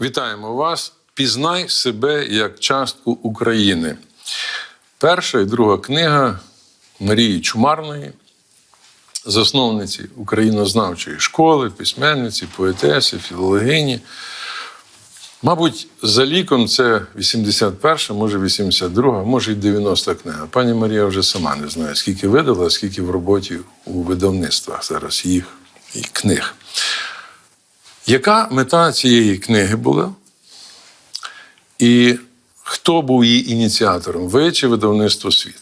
Вітаємо вас. Пізнай себе як частку України. Перша і друга книга Марії Чумарної, засновниці українознавчої школи, письменниці, поетеси, філологині. Мабуть, за ліком це 81, може 82, може й 90 книга. Пані Марія вже сама не знає, скільки видала, скільки в роботі у видавництвах зараз їх і книг. Яка мета цієї книги була? І хто був її ініціатором? Ви чи видавництво світ?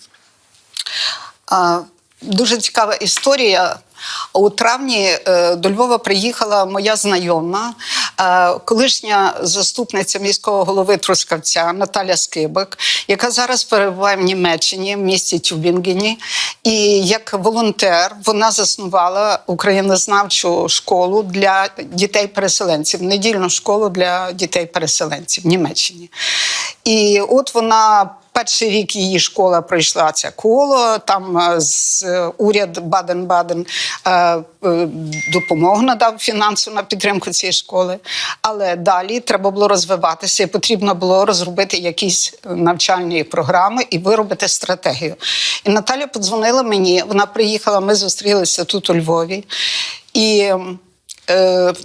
А, Дуже цікава історія. У травні е, до Львова приїхала моя знайома, колишня заступниця міського голови Трускавця Наталя Скибик, яка зараз перебуває в Німеччині, в місті Тюбінгені. І як волонтер вона заснувала українознавчу школу для дітей-переселенців, недільну школу для дітей-переселенців в Німеччині. І от вона Перший рік її школа пройшла це коло. Там е, з е, уряд Баден-Баден е, допомогу надав фінансову на підтримку цієї школи. Але далі треба було розвиватися, і потрібно було розробити якісь навчальні програми і виробити стратегію. І Наталя подзвонила мені. Вона приїхала. Ми зустрілися тут у Львові. І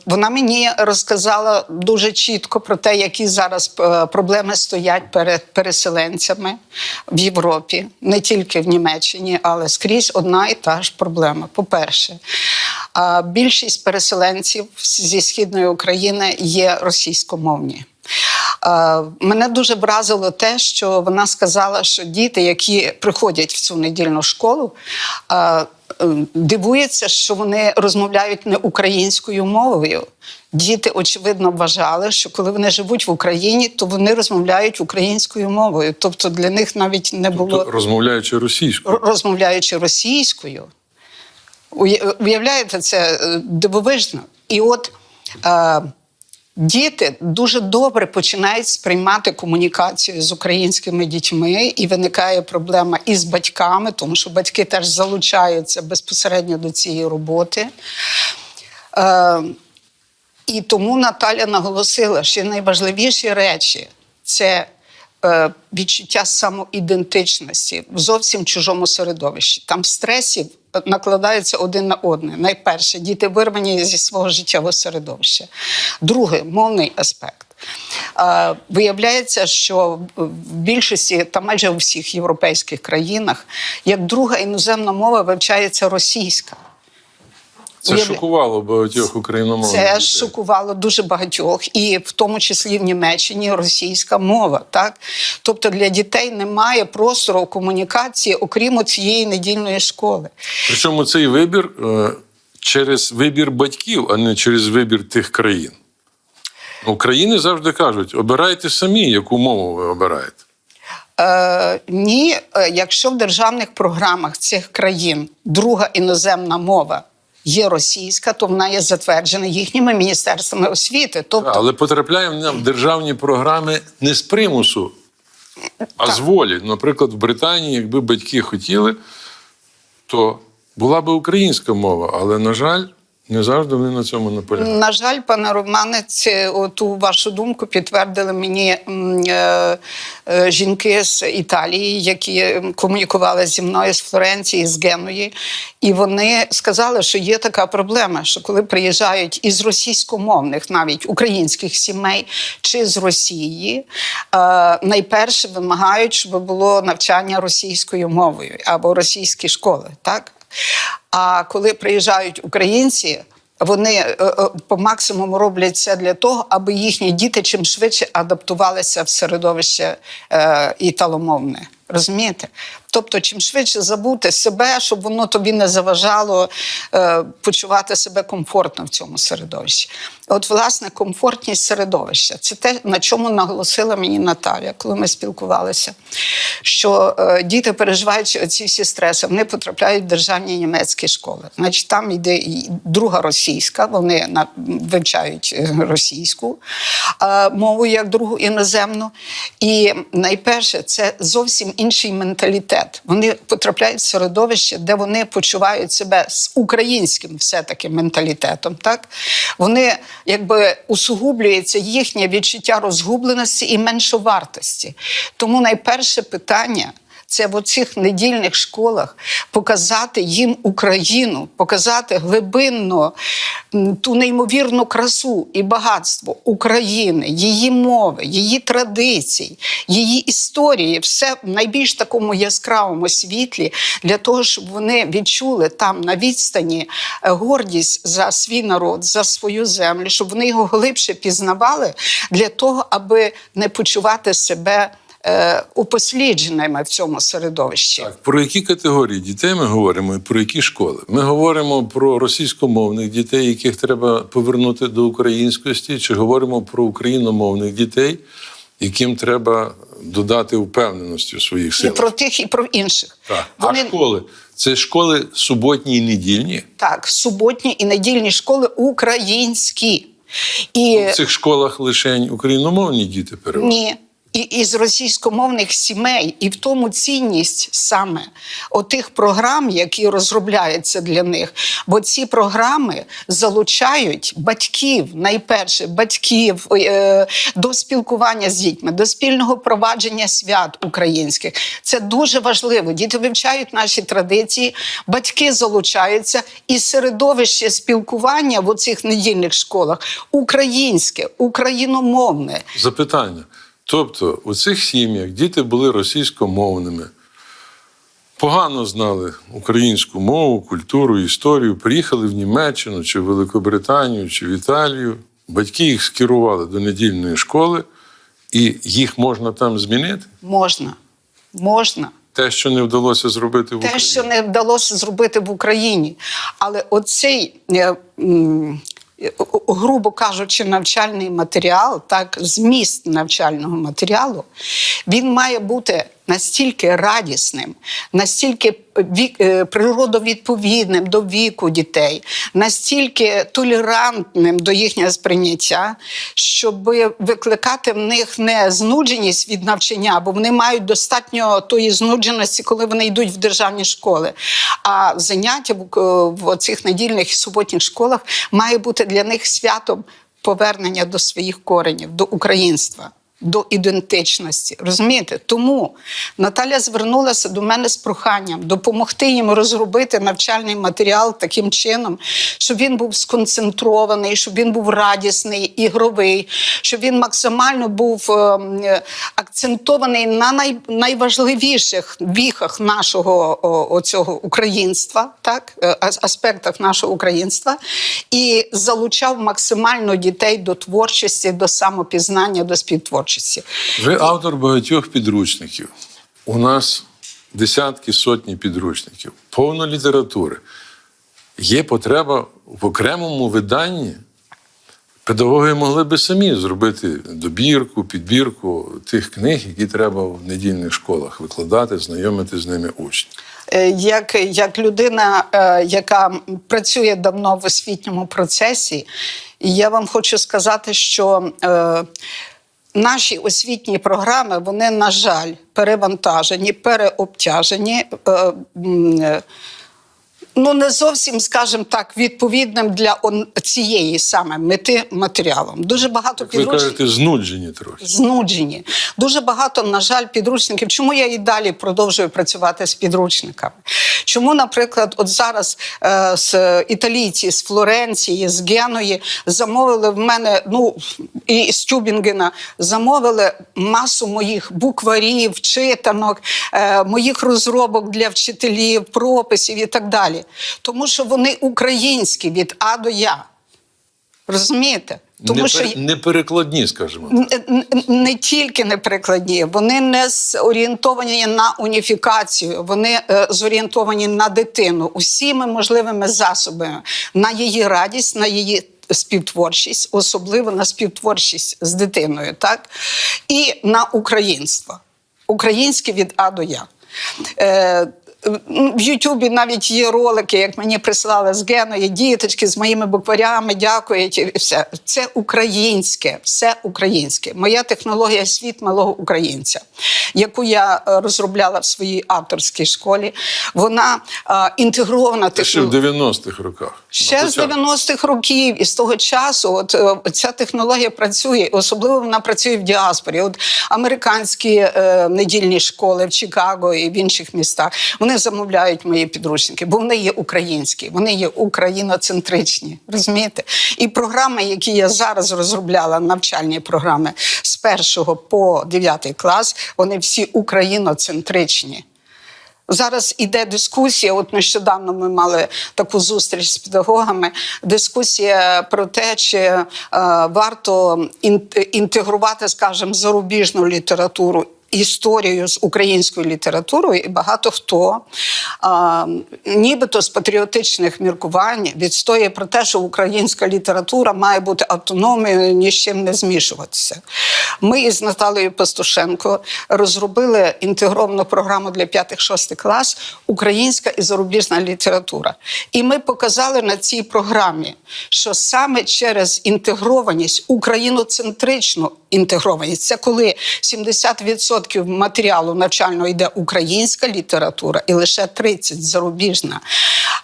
Вона мені розказала дуже чітко про те, які зараз е, проблеми стоять перед переселенцями в Європі, не тільки в Німеччині, але скрізь одна і та ж проблема. По-перше, більшість переселенців зі східної України є російськомовні. Е, Мене дуже вразило те, що вона сказала, що діти, які приходять в цю недільну школу, е, дивуються, що вони розмовляють не українською мовою. Діти, очевидно, вважали, що коли вони живуть в Україні, то вони розмовляють українською мовою. Тобто для них навіть не було Тобто, розмовляючи російською. розмовляючи російською. Уявляєте, це е, дивовижно. І от діти дуже добре починають сприймати комунікацію з українськими дітьми, і виникає проблема і з батьками, тому що батьки теж залучаються безпосередньо до цієї роботи. Е, і тому Наталя наголосила, що найважливіші речі це відчуття самоідентичності в зовсім чужому середовищі. Там стресів накладаються один на одне. Найперше, діти вирвані зі свого життєвого середовища. Друге мовний аспект. Е, Виявляється, що в більшості та майже у всіх європейських країнах як друга іноземна мова вивчається російська. Це Уявля- шокувало багатьох україномовних. Це дітей. шокувало дуже багатьох, і в тому числі в Німеччині російська мова. Так, тобто для дітей немає простору комунікації, окрім цієї недільної школи. Причому цей вибір е, через вибір батьків, а не через вибір тих країн. України завжди кажуть: обирайте самі, яку мову ви обираєте. Е, ні, е, якщо в державних програмах цих країн друга іноземна мова є російська, то вона є затверджена їхніми міністерствами освіти. Тобто, Але потрапляє вона в державні програми не з примусу, а з волі. Наприклад, в Британії, якби батьки хотіли, то була би українська мова, але, на жаль, не завжди вони на цьому наполягають. На жаль, пане Романе, це ту вашу думку підтвердили мені е, е, жінки з Італії, які комунікували зі мною з Флоренції, з Геної. І вони сказали, що є така проблема, що коли приїжджають із російськомовних, навіть українських сімей чи з Росії, е, найперше вимагають, щоб було навчання російською мовою або російські школи. Так? А коли приїжджають українці, вони е, е, по максимуму роблять це для того, аби їхні діти чим швидше адаптувалися в середовище е, італомовне. Розумієте? Тобто, чим швидше забути себе, щоб воно тобі не заважало е, почувати себе комфортно в цьому середовищі. От, власне, комфортність середовища це те, на чому наголосила мені Наталя, коли ми спілкувалися. Що е, діти, переживаючи ці всі стреси, вони потрапляють в державні німецькі школи. Значить, там йде друга російська, вони вивчають е, російську е, мову як другу іноземну. І найперше, це зовсім інший менталітет. Менталітет. Вони потрапляють в середовище, де вони почувають себе з українським все-таки менталітетом. Так? Вони якби усугублюється їхнє відчуття розгубленості і меншовартості. Тому найперше питання. Це в оцих недільних школах показати їм Україну, показати глибинно ту неймовірну красу і багатство України, її мови, її традицій, її історії, все в найбільш такому яскравому світлі, для того, щоб вони відчули там на відстані е, гордість за свій народ, за свою землю, щоб вони його глибше пізнавали для того, аби не почувати себе е, упослідженими в цьому середовищі. Так, про які категорії дітей ми говоримо і про які школи? Ми говоримо про російськомовних дітей, яких треба повернути до українськості, чи говоримо про україномовних дітей, яким треба додати впевненості у своїх І силах? про тих, і про інших. Так. Вони А школи? Це школи суботні і недільні. так, суботні і недільні школи українські. І В цих школах лише україномовні діти переважно. Ні. І із російськомовних сімей, і в тому цінність саме отих програм, які розробляються для них. Бо ці програми залучають батьків, найперше батьків е, до спілкування з дітьми, до спільного провадження свят українських. Це дуже важливо. Діти вивчають наші традиції, батьки залучаються, і середовище спілкування в оцих недільних школах українське, україномовне. Запитання. Тобто у цих сім'ях діти були російськомовними, погано знали українську мову, культуру, історію, приїхали в Німеччину чи в Великобританію, чи в Італію. Батьки їх скерували до недільної школи, і їх можна там змінити. Можна. Можна. Те, що не вдалося зробити в Те, що не вдалося зробити в Україні. Але оцей, е, грубо кажучи, навчальний матеріал, так, зміст навчального матеріалу, він має бути настільки радісним, настільки е, природовідповідним до віку дітей, настільки толерантним до їхнього сприйняття, щоб викликати в них не знудженість від навчання, бо вони мають достатньо тої знудженості, коли вони йдуть в державні школи. А заняття в, в цих недільних і суботніх школах має бути для них святом повернення до своїх коренів, до українства. До ідентичності, розумієте? Тому Наталя звернулася до мене з проханням допомогти їм розробити навчальний матеріал таким чином, щоб він був сконцентрований, щоб він був радісний, ігровий, щоб він максимально був ем, акцентований на най, найважливіших віхах нашого о, оцього українства, так е, аспектах нашого українства, і залучав максимально дітей до творчості, до самопізнання, до співтворчості. Ви автор багатьох підручників. У нас десятки, сотні підручників, повно літератури. Є потреба в окремому виданні. Педагоги могли би самі зробити добірку, підбірку тих книг, які треба в недільних школах викладати, знайомити з ними учнів. Е, Як, як людина, е, яка працює давно в освітньому процесі, я вам хочу сказати, що е, наші освітні програми, вони, на жаль, перевантажені, переобтяжені. Е, е, Ну, не зовсім, скажімо так, відповідним для цієї саме мети матеріалом. Дуже багато Ви підручників кажете, знуджені трохи. знуджені. Дуже багато, на жаль, підручників. Чому я і далі продовжую працювати з підручниками? Чому, наприклад, от зараз е, з італійці з Флоренції, з Геної замовили в мене, ну і з Тюбінгена замовили масу моїх букварів, читанок, е, моїх розробок для вчителів, прописів і так далі. Тому що вони українські від А до Я. Розумієте? Тому не, що не перекладні, скажімо. так. Н- н- не тільки неприкладні, вони не зорієнтовані на уніфікацію, вони е, зорієнтовані на дитину усіми можливими засобами, на її радість, на її співтворчість, особливо на співтворчість з дитиною, так і на українство. Українське від А до Я. Е, в Ютубі навіть є ролики, як мені прислали з Геною, діточки з моїми букварями, дякують. І все. Це українське, все українське. Моя технологія світ малого українця, яку я е, розробляла в своїй авторській школі. Вона е, інтегрована Це ще в 90-х роках. Ще з 90-х років і з того часу, от е, ця технологія працює, особливо вона працює в діаспорі. От американські е, недільні школи в Чикаго і в інших містах вони замовляють мої підручники, бо вони є українські, вони є україноцентричні. Розумієте? І програми, які я зараз розробляла, навчальні програми з першого по дев'ятий клас, вони всі україноцентричні. Зараз іде дискусія. От нещодавно ми мали таку зустріч з педагогами. Дискусія про те, чи е, варто інтегрувати, скажімо, зарубіжну літературу. Історію з українською літературою, і багато хто а, нібито з патріотичних міркувань відстоює про те, що українська література має бути автономною, ні з чим не змішуватися. Ми із Наталією Пастушенко розробили інтегровану програму для 5-6 клас Українська і зарубіжна література. І ми показали на цій програмі, що саме через інтегрованість, україноцентричну інтегрованість, це коли 70% матеріалу навчального йде українська література і лише 30 зарубіжна.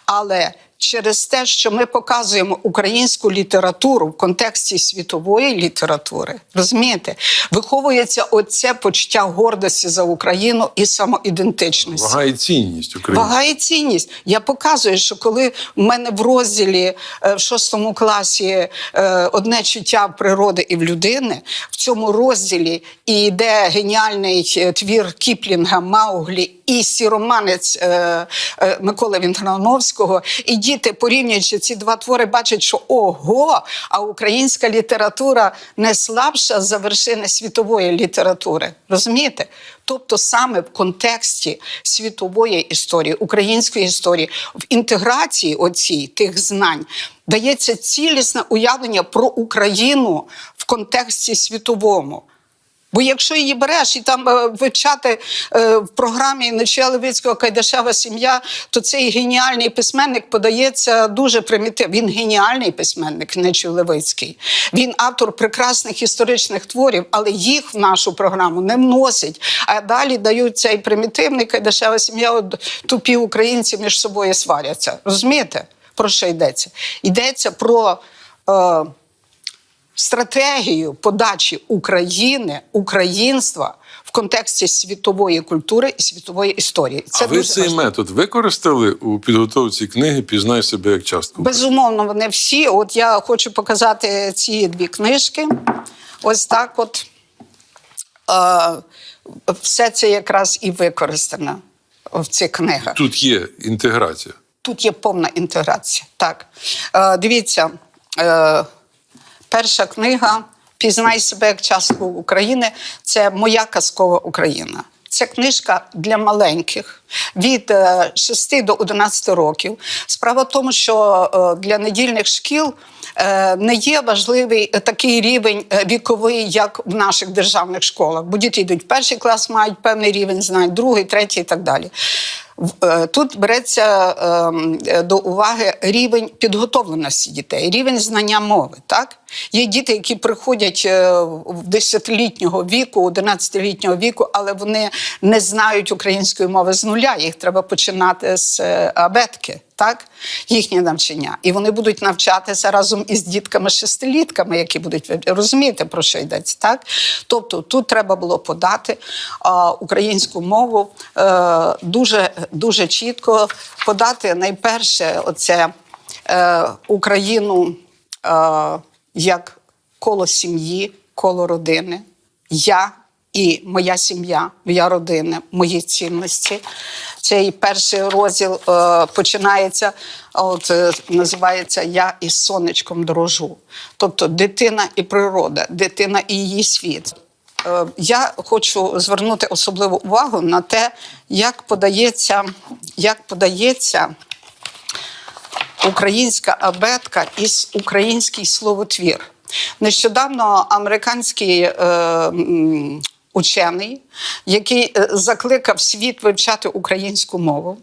Але через те, що ми показуємо українську літературу в контексті світової літератури, розумієте, виховується оце почуття гордості за Україну і самоідентичності. Вага і цінність України. Вага і цінність. Я показую, що коли в мене в розділі е, в шостому класі е, одне чуття в природи і в людини, в цьому розділі і йде геніальний е, твір Кіплінга Мауглі і сіроманець Миколи Вінтграновського, і діти, порівнюючи ці два твори, бачать, що ого, а українська література не слабша за вершини світової літератури. Розумієте? Тобто саме в контексті світової історії, української історії, в інтеграції оцій тих знань дається цілісне уявлення про Україну в контексті світовому. Бо якщо її береш і там е, вивчати е, в програмі Нечія Левицького Кайдашева сім'я, то цей геніальний письменник подається дуже примітивно. Він геніальний письменник, Нечій Левицький. Він автор прекрасних історичних творів, але їх в нашу програму не вносять. А далі дають цей примітивний Кайдашева сім'я. От тупі українці між собою сваряться. Розумієте, про що йдеться? Йдеться про. Е, стратегію подачі України, українства в контексті світової культури і світової історії. а ви цей важливо. метод використали у підготовці книги Пізнай себе як частку. Безумовно, вони всі. От я хочу показати ці дві книжки. Ось так, от е, все це якраз і використано в цих книгах. Тут є інтеграція. Тут є повна інтеграція. Так. Е, дивіться, е, перша книга Пізнай себе як частку України це моя казкова Україна. Це книжка для маленьких від е, 6 до 11 років. Справа в тому, що е, для недільних шкіл е, не є важливий е, такий рівень е, віковий, як в наших державних школах. Бо діти йдуть в перший клас, мають певний рівень знань, другий, третій і так далі. Е, Тут береться ем, е, до уваги рівень підготовленості дітей, рівень знання мови. Так? Є діти, які приходять е, в 10-літнього віку, 11-літнього віку, але вони не знають української мови з нуля. Їх треба починати з е, абетки. Так, їхнє навчання, і вони будуть навчатися разом із дітками шестилітками, які будуть розуміти про що йдеться. Так, тобто тут треба було подати а, українську мову е, дуже дуже чітко подати найперше, оце е, Україну е, як коло сім'ї, коло родини. Я і моя сім'я, моя родина, мої цінності. Цей перший розділ е, починається, от е, називається Я із сонечком дрожу. Тобто дитина і природа, дитина і її світ. Е, я хочу звернути особливу увагу на те, як подається, як подається українська абетка із український словотвір. Нещодавно американський е, учений, який е, закликав світ вивчати українську мову.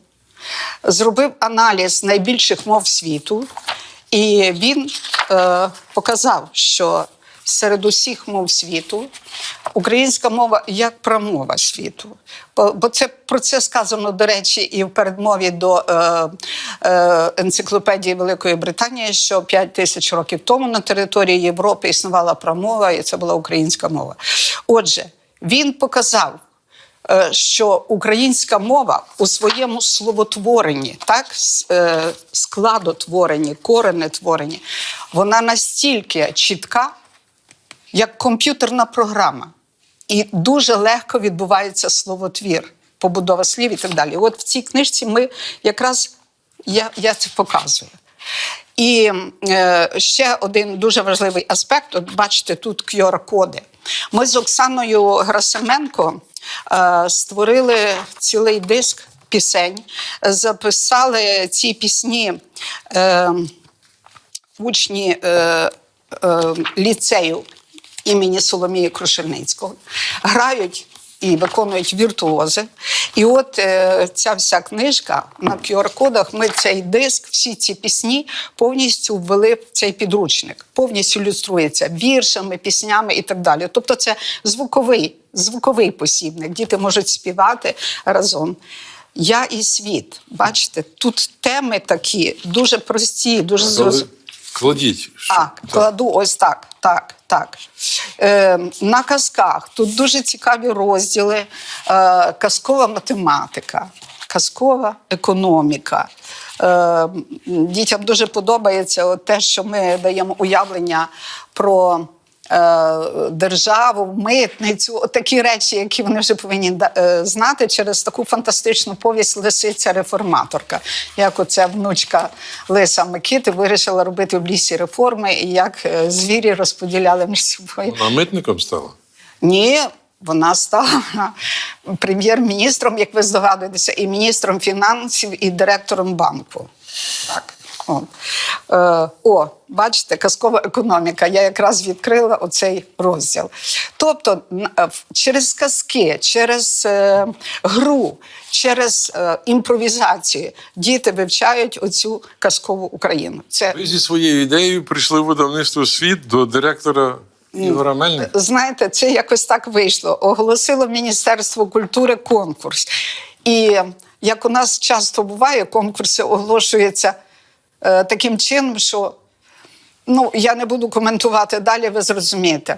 зробив аналіз найбільших мов світу, і він е, показав, що серед усіх мов світу українська мова як промова світу. Бо, це про це сказано, до речі, і в передмові до е, е, енциклопедії Великої Британії, що 5 тисяч років тому на території Європи існувала промова, і це була українська мова. Отже, він показав е, що українська мова у своєму словотворенні, так, е, складотворенні, коренетворенні, вона настільки чітка, як комп'ютерна програма. І дуже легко відбувається словотвір, побудова слів і так далі. От в цій книжці ми якраз я, я це показую. І е, ще один дуже важливий аспект: от бачите, тут QR-коди. Ми з Оксаною Грасименко е, створили цілий диск пісень, записали ці пісні. Е, учні е, е, ліцею імені Соломії Крушельницького грають і виконують віртуози. І от е, ця вся книжка на QR-кодах, ми цей диск, всі ці пісні повністю ввели в цей підручник, повністю ілюструється віршами, піснями і так далі. Тобто це звуковий, звуковий посібник. Діти можуть співати разом. Я і світ. Бачите, тут теми такі дуже прості, дуже зрозумілі. Кладіть. що- Так, кладу ось так, так, так. Е, на казках тут дуже цікаві розділи: е, казкова математика, казкова економіка. Е, дітям дуже подобається те, що ми даємо уявлення про. Е, Державу, митницю, такі речі, які вони вже повинні е, знати через таку фантастичну повість Лисиця реформаторка. Як оця внучка Лиса Микити вирішила робити в лісі реформи, і як е, звірі розподіляли між собою. Вона митником стала? Ні, вона стала прем'єр-міністром, як ви здогадуєтеся, і міністром фінансів, і директором банку. Так. О, е, о, бачите, казкова економіка. Я якраз відкрила оцей розділ. Тобто, е, через казки, через е, гру, через імпровізацію діти вивчають оцю казкову Україну. Це Ви зі своєю ідеєю прийшли в видавництво світ до директора Ігора Мельника. Знаєте, це якось так вийшло. Оголосило Міністерство культури конкурс. І як у нас часто буває, конкурси оголошуються таким чином, що ну, я не буду коментувати далі, ви зрозумієте.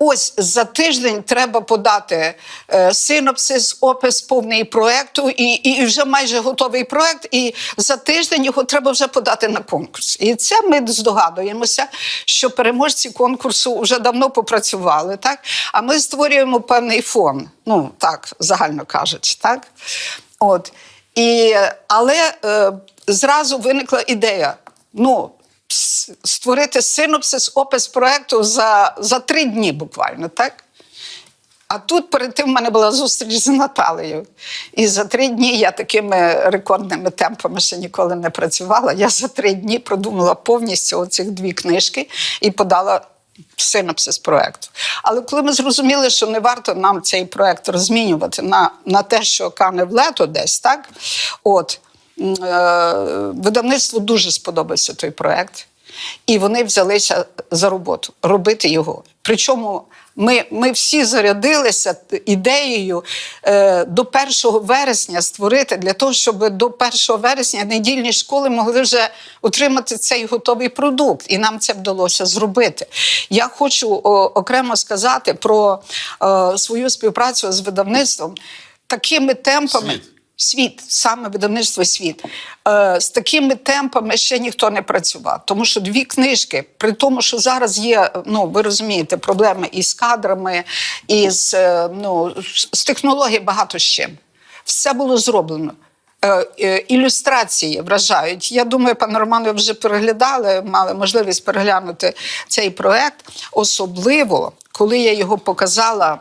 Ось за тиждень треба подати е, синопсис, опис повний проекту, і, і вже майже готовий проект. І за тиждень його треба вже подати на конкурс. І це ми здогадуємося, що переможці конкурсу вже давно попрацювали, так? А ми створюємо певний фон, ну так, загально кажучи, так? От. І, але е, зразу виникла ідея. Ну, створити синопсис, опис проекту за, за три дні буквально, так? А тут перед тим в мене була зустріч з Наталею. І за три дні я такими рекордними темпами ще ніколи не працювала. Я за три дні продумала повністю оці дві книжки і подала синопсис проекту. Але коли ми зрозуміли, що не варто нам цей проект розмінювати на, на те, що кане в лето десь, так? От, е, видавництву дуже сподобався той проект. І вони взялися за роботу робити його. Причому ми, ми всі зарядилися ідеєю е, до 1 вересня створити для того, щоб до 1 вересня недільні школи могли вже отримати цей готовий продукт, і нам це вдалося зробити. Я хочу о, окремо сказати про е, свою співпрацю з видавництвом такими темпами. Світ. Світ, саме видавництво світ. Е, з такими темпами ще ніхто не працював. Тому що дві книжки, при тому, що зараз є, ну ви розумієте, проблеми із кадрами, і з, е, ну, з технологій багато з чим. Все було зроблено. Е, е, ілюстрації вражають. Я думаю, пане Роман, ви вже переглядали, мали можливість переглянути цей проект. Особливо, коли я його показала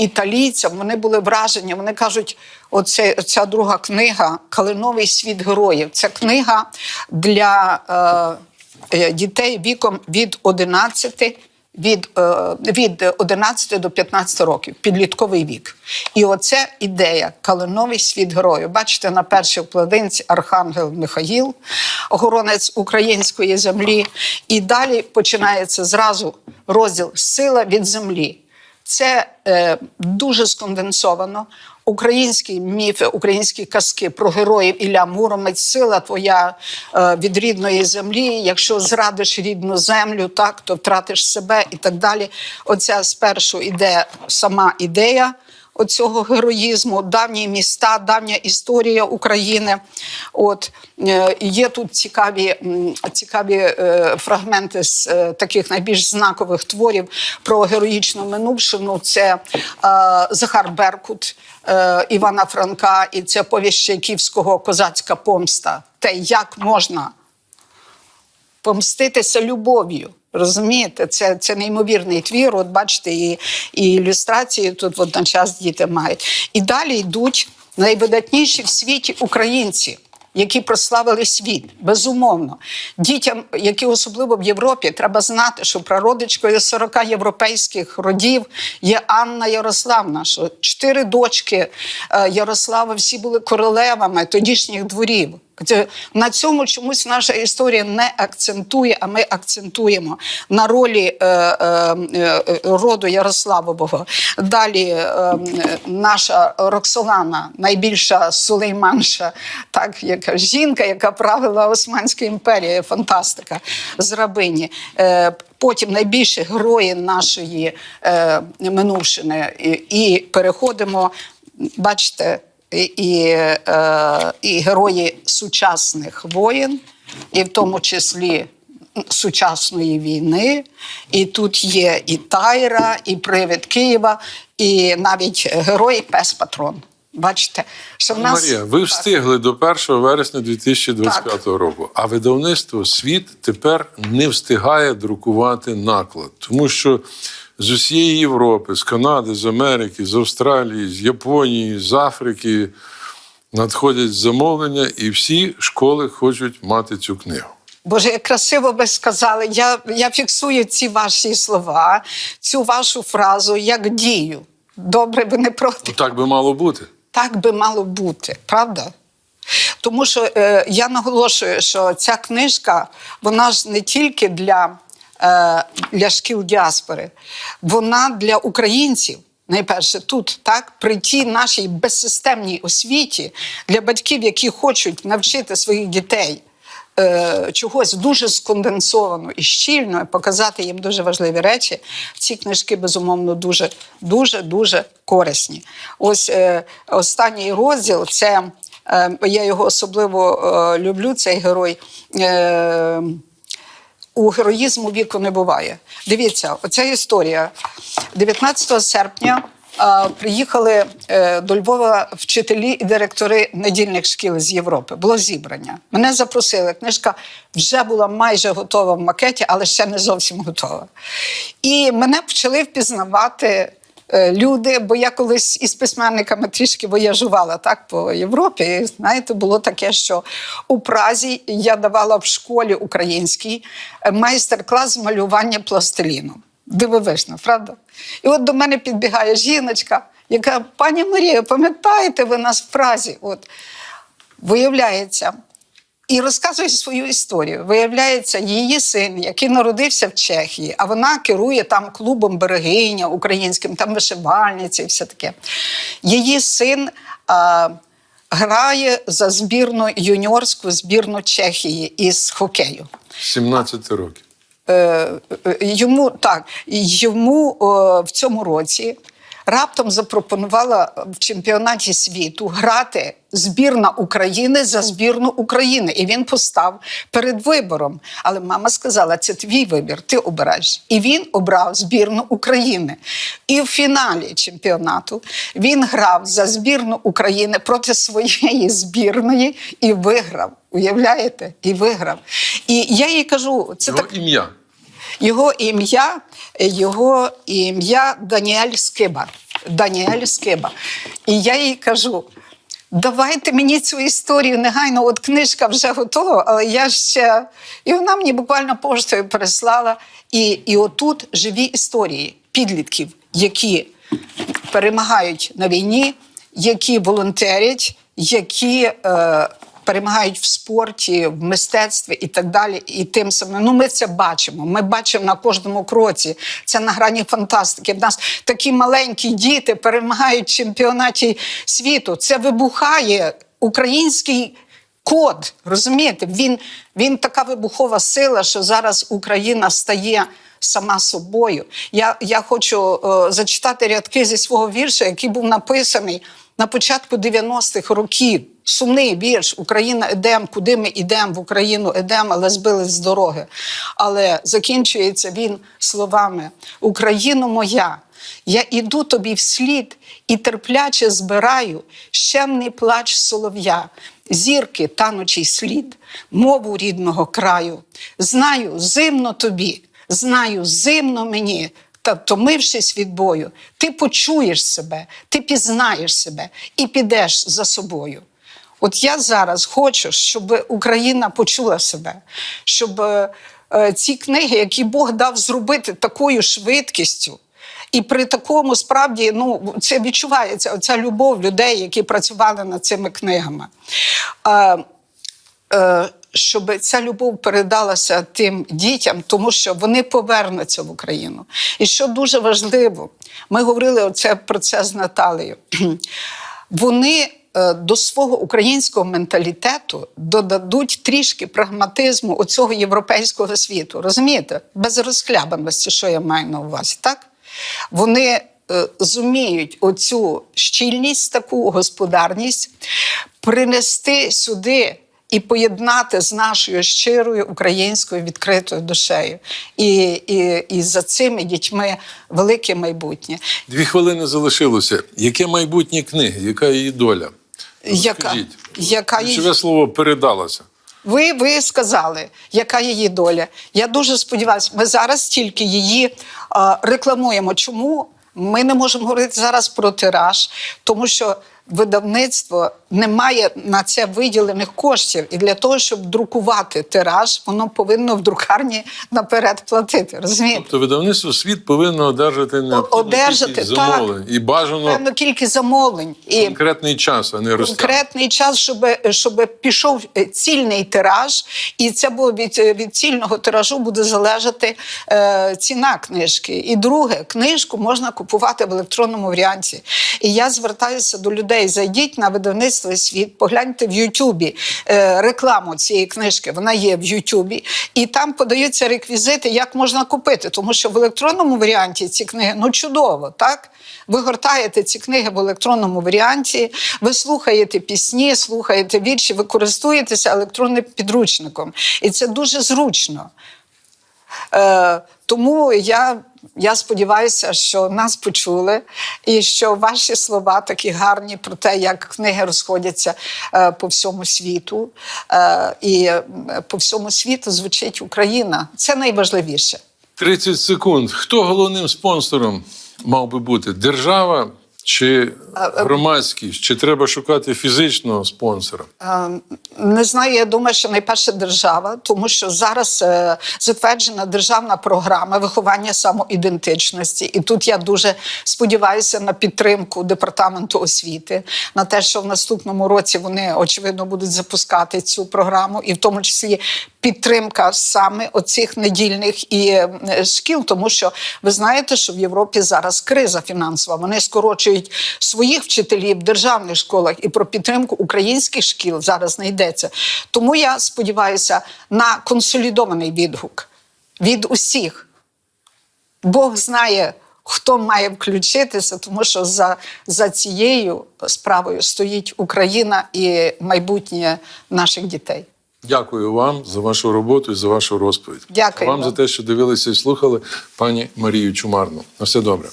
італійцям, вони були вражені. Вони кажуть, оце ця друга книга Калиновий світ героїв. Це книга для е, е, дітей віком від 11 від, е, від 11 до 15 років, підлітковий вік. І оце ідея калиновий світ герою. Бачите, на першій вкладинці Архангел Михаїл, охоронець української землі. І далі починається зразу розділ Сила від землі. Це е, дуже сконденсовано. Українські міфи, українські казки про героїв Ілля Муромець, сила твоя е, від рідної землі. Якщо зрадиш рідну землю, так то втратиш себе і так далі. Оця спершу іде сама ідея оцього героїзму, давні міста, давня історія України. От е, є тут цікаві, цікаві е, фрагменти з е, таких найбільш знакових творів про героїчну минувшину. Це Захар Беркут. Івана Франка, і це повість Чайківського козацька помста. Те, як можна помститися любов'ю. Розумієте, це, це неймовірний твір. От бачите, і, і ілюстрації тут водночас діти мають. І далі йдуть найвидатніші в світі українці. Які прославили світ, безумовно. Дітям, які особливо в Європі, треба знати, що прародичкою 40 європейських родів є Анна Ярославна. Що чотири дочки е, Ярослава всі були королевами тодішніх дворів. На цьому чомусь наша історія не акцентує, а ми акцентуємо на ролі е, е, е, роду Ярославового. Далі наша Роксолана, найбільша сулейманша, так яка жінка, яка правила Османською імперією, фантастика з рабині. Потім найбільші герої нашої е, минувшини. І, і переходимо, бачите, і, і, е, і герої сучасних воєн, і в тому числі сучасної війни. І тут є і Тайра, і Привид Києва, і навіть герой Пес Патрон. Бачите, що в нас Марія, ви встигли до 1 вересня 2025 року, а видавництво світ тепер не встигає друкувати наклад, тому що з усієї Європи, з Канади, з Америки, з Австралії, з Японії, з Африки надходять замовлення, і всі школи хочуть мати цю книгу. Боже, як красиво ви сказали. Я, я фіксую ці ваші слова, цю вашу фразу як дію. Добре, ви не проти. Ну, Так би мало бути. Так би мало бути, правда? Тому що е, я наголошую, що ця книжка, вона ж не тільки для, для шкіл діаспори, вона для українців. Найперше, тут так при тій нашій безсистемній освіті для батьків, які хочуть навчити своїх дітей е, чогось дуже сконденсовано і щільно, і показати їм дуже важливі речі. Ці книжки, безумовно, дуже, дуже, дуже корисні. Ось е, останній розділ це. е, Я його особливо е, люблю, цей герой. Е, у героїзму віку не буває. Дивіться, оця історія. 19 серпня приїхали е, до Львова вчителі і директори недільних шкіл з Європи. Було зібрання. Мене запросили. Книжка вже була майже готова в макеті, але ще не зовсім готова. І мене почали впізнавати. Е, Люди, бо я колись із письменниками трішки вояжувала так по Європі. І, знаєте, було таке, що у Празі я давала в школі українській е, майстер-клас малювання пластиліном. Дивовижно, правда? І от до мене підбігає жіночка, яка пані Марія, пам'ятаєте ви нас в Празі? От виявляється. І розказує свою історію. Виявляється, її син, який народився в Чехії, а вона керує там клубом берегиня українським, там вишивальниці і все таке. Її син а, грає за збірну юніорську збірну Чехії із хокею. 17 років. Е, е, йому так, йому е, в цьому році раптом запропонувала в чемпіонаті світу грати збірна України за збірну України. І він постав перед вибором. Але мама сказала: це твій вибір, ти обираєш. І він обрав збірну України. І в фіналі чемпіонату він грав за збірну України проти своєї збірної і виграв. Уявляєте? І виграв. І я їй кажу, це Його так. ім'я. Його ім'я, його ім'я Даніель Скиба. Даніель Скиба. І я їй кажу: Давайте мені цю історію негайно. От книжка вже готова, але я ще. І вона мені буквально поштою переслала. І, і отут живі історії підлітків, які перемагають на війні, які волонтерять, які е, перемагають в спорті, в мистецтві і так далі. І тим самим ну ми це бачимо. Ми бачимо на кожному кроці. Це на грані фантастики. В нас такі маленькі діти перемагають в чемпіонаті світу. Це вибухає український. Код, розумієте, він, він така вибухова сила, що зараз Україна стає сама собою. Я, я хочу е, зачитати рядки зі свого вірша, який був написаний на початку 90-х років. Сумний вірш Україна едем, куди ми йдемо в Україну едем, але збились з дороги. Але закінчується він словами: Україно моя, я іду тобі вслід і терпляче збираю щемний плач солов'я, зірки танучий слід, мову рідного краю. Знаю, зимно тобі, знаю, зимно мені. Та втомившись від бою, ти почуєш себе, ти пізнаєш себе і підеш за собою. От я зараз хочу, щоб Україна почула себе, щоб е, е, ці книги, які Бог дав зробити такою швидкістю, і при такому справді ну, це відчувається оця любов людей, які працювали над цими книгами. Е, е, щоб ця любов передалася тим дітям, тому що вони повернуться в Україну. І що дуже важливо, ми говорили оце про це з Наталею. Вони е, до свого українського менталітету додадуть трішки прагматизму оцього європейського світу. Розумієте? Без розхлябаності, що я маю на увазі, так? Вони е, зуміють оцю щільність, таку господарність принести сюди і поєднати з нашою щирою українською відкритою душею. І, і, і за цими дітьми велике майбутнє. Дві хвилини залишилося. Яке майбутнє книги? Яка її доля? Яка, яка її... Слово передалося. Ви, ви сказали, яка її доля. Я дуже сподіваюся, ми зараз тільки її а, рекламуємо. Чому ми не можемо говорити зараз про тираж? Тому що видавництво не має на це виділених коштів. І для того, щоб друкувати тираж, воно повинно в друкарні наперед платити. Розумієте? Тобто видавництво світ повинно одержати необхідну одержати, кількість так. І бажано Певно, кількість замовлень і конкретний час, а не розтягнути. конкретний час, щоб, щоб пішов е, цільний тираж, і це було від, від цільного тиражу буде залежати е, ціна книжки. І друге, книжку можна купувати в електронному варіанті. І я звертаюся до людей: зайдіть на видавництво світ, погляньте в Ютубі е, рекламу цієї книжки. Вона є в Ютубі, і там подаються реквізити, як можна купити, тому що в електронному варіанті ці книги ну чудово, так. Ви гортаєте ці книги в електронному варіанті, ви слухаєте пісні, слухаєте вірші, ви користуєтеся електронним підручником. І це дуже зручно. Е, тому я, я сподіваюся, що нас почули, і що ваші слова такі гарні про те, як книги розходяться е, по всьому світу. Е, і по всьому світу звучить Україна. Це найважливіше. 30 секунд. Хто головним спонсором мав би бути? Держава чи громадськість? Чи треба шукати фізичного спонсора? Е, Не знаю, я думаю, що найперше держава, тому що зараз е, затверджена державна програма виховання самоідентичності. І тут я дуже сподіваюся на підтримку департаменту освіти, на те, що в наступному році вони очевидно будуть запускати цю програму, і в тому числі підтримка саме оцих недільних і е, шкіл, тому що ви знаєте, що в Європі зараз криза фінансова. Вони скорочують своїх вчителів в державних школах і про підтримку українських шкіл зараз не йдеться. Тому я сподіваюся на консолідований відгук від усіх. Бог знає, хто має включитися, тому що за, за цією справою стоїть Україна і майбутнє наших дітей. Дякую вам за вашу роботу і за вашу розповідь. Дякую вам вам. за те, що дивилися і слухали пані Марію Чумарну. На все добре.